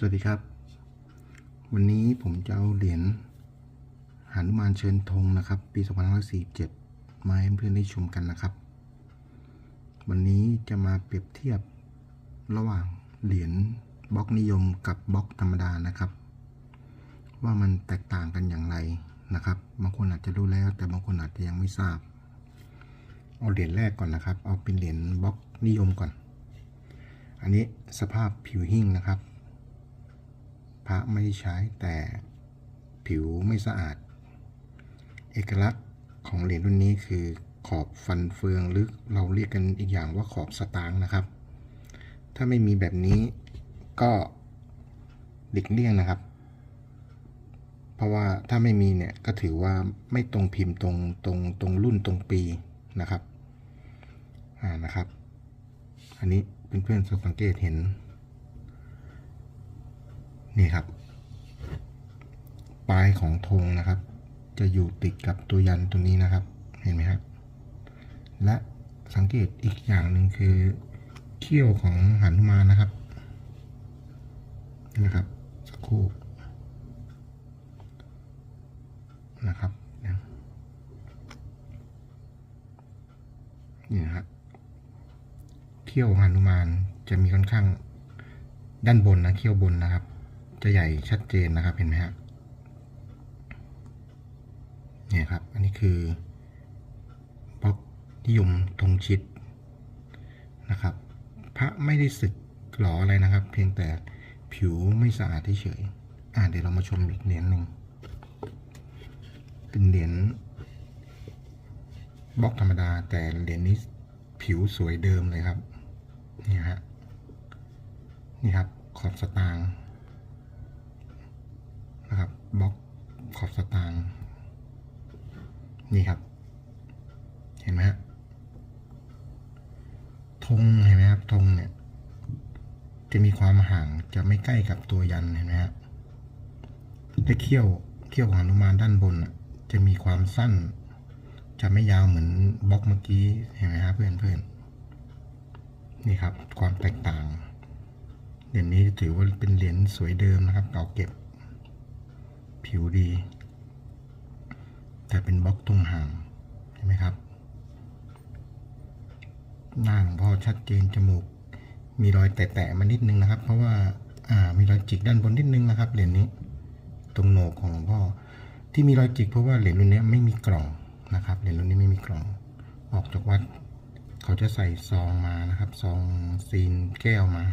สวัสดีครับ วันนี้ผมจะเอาเหรียญหานุมานเชิญธงนะครับ ปี2547 มาให้เพื่อนได้ชมกันนะครับ วันนี้จะมาเปรียบเทียบระหว่างเหรียญบล็อกนิยมกับบล็อกธรรมดานะครับ ว่ามันแตกต่างกันอย่างไรนะครับ บางคนอาจจะรู้แล้ว แต่บางคนอาจจะยังไม่ทราบ เอาเหรียญแรกก่อนนะครับ เอาเป็นเหรียญบล็อกนิยมก่อน อันนี้สภาพผิวหิ้งนะครับ พระไม่ใช้แต่ผิวไม่สะอาด เอกลักษณ์ของเหรียญรุ่นนี้คือขอบฟันเฟืองหรือเราเรียกกันอีกอย่างว่าขอบสตางค์นะครับ ถ้าไม่มีแบบนี้ก็หลีกเลี่ยงนะครับ เพราะว่าถ้าไม่มีเนี่ยก็ถือว่าไม่ตรงพิมพ์ตรงตรงตรงรุ่นตรงปีนะครับอ่านะครับ อันนี้เพื่อนๆสังเกตเห็น นี่ครับ ปลายของธงนะครับ จะอยู่ติดกับตัวยันตัวนี้นะครับ เห็นไหมครับ และสังเกตอีกอย่างหนึ่งคือเขี้ยวของหันุมานะครับ นะครับ สักครู่นะครับนี่นะครับเขี้ยวหันุมานจะมีค่อนข้างด้านบนนะเขี้ยวบนนะครับ จะใหญ่ชัดเจนนะครับเห็นไหมครับเนี่ยครับ อันนี้คือบล็อกนิยมธงชิดนะครับ พระไม่ได้สึกหลออะไรนะครับ เพียงแต่ผิวไม่สะอาดเฉยอ่าเดี๋ยวเรามาชมอีกเหรียญหนึ่งเป็นเหรียญบล็อกธรรมดา แต่เหรียญนี้ผิวสวยเดิมเลยครับนี่ฮะนี่ครับขอบสตางค์ บล็อกขอบสตางค์นี่ครับ เห็นไหมฮะธงเห็นไหมครับธงเนี่ย จะมีความห่างจะไม่ใกล้กับตัวยันเห็นไหมฮะและเขี้ยวเขี้ยวของหนุมานด้านบนจะมีความสั้น จะไม่ยาวเหมือนบล็อกเมื่อกี้เห็นไหมฮะเพื่อนเพื่อนๆนี่ครับ ความแตกต่างเหรียญนี้ถือว่าเป็นเหรียญสวยเดิมนะครับ เก่าเก็บ ผิวดี แต่เป็นบล็อกตรงห่างเห็นไหมครับ หน้าหลวงพ่อชัดเจนจมูก มีรอยแตะๆมานิดนึงนะครับ เพราะว่าอ่ามีรอยจิกด้านบนนิดนึงนะครับเหรียญนี้ ตรงโหนกของหลวงพ่อที่มีรอยจิกเพราะว่าเหรียญรุ่นนี้ไม่มีกล่องนะครับเหรียญรุ่นนี้ไม่มีกล่อง ออกจากวัด เขาจะใส่ซองมานะครับซองซีนแก้วมา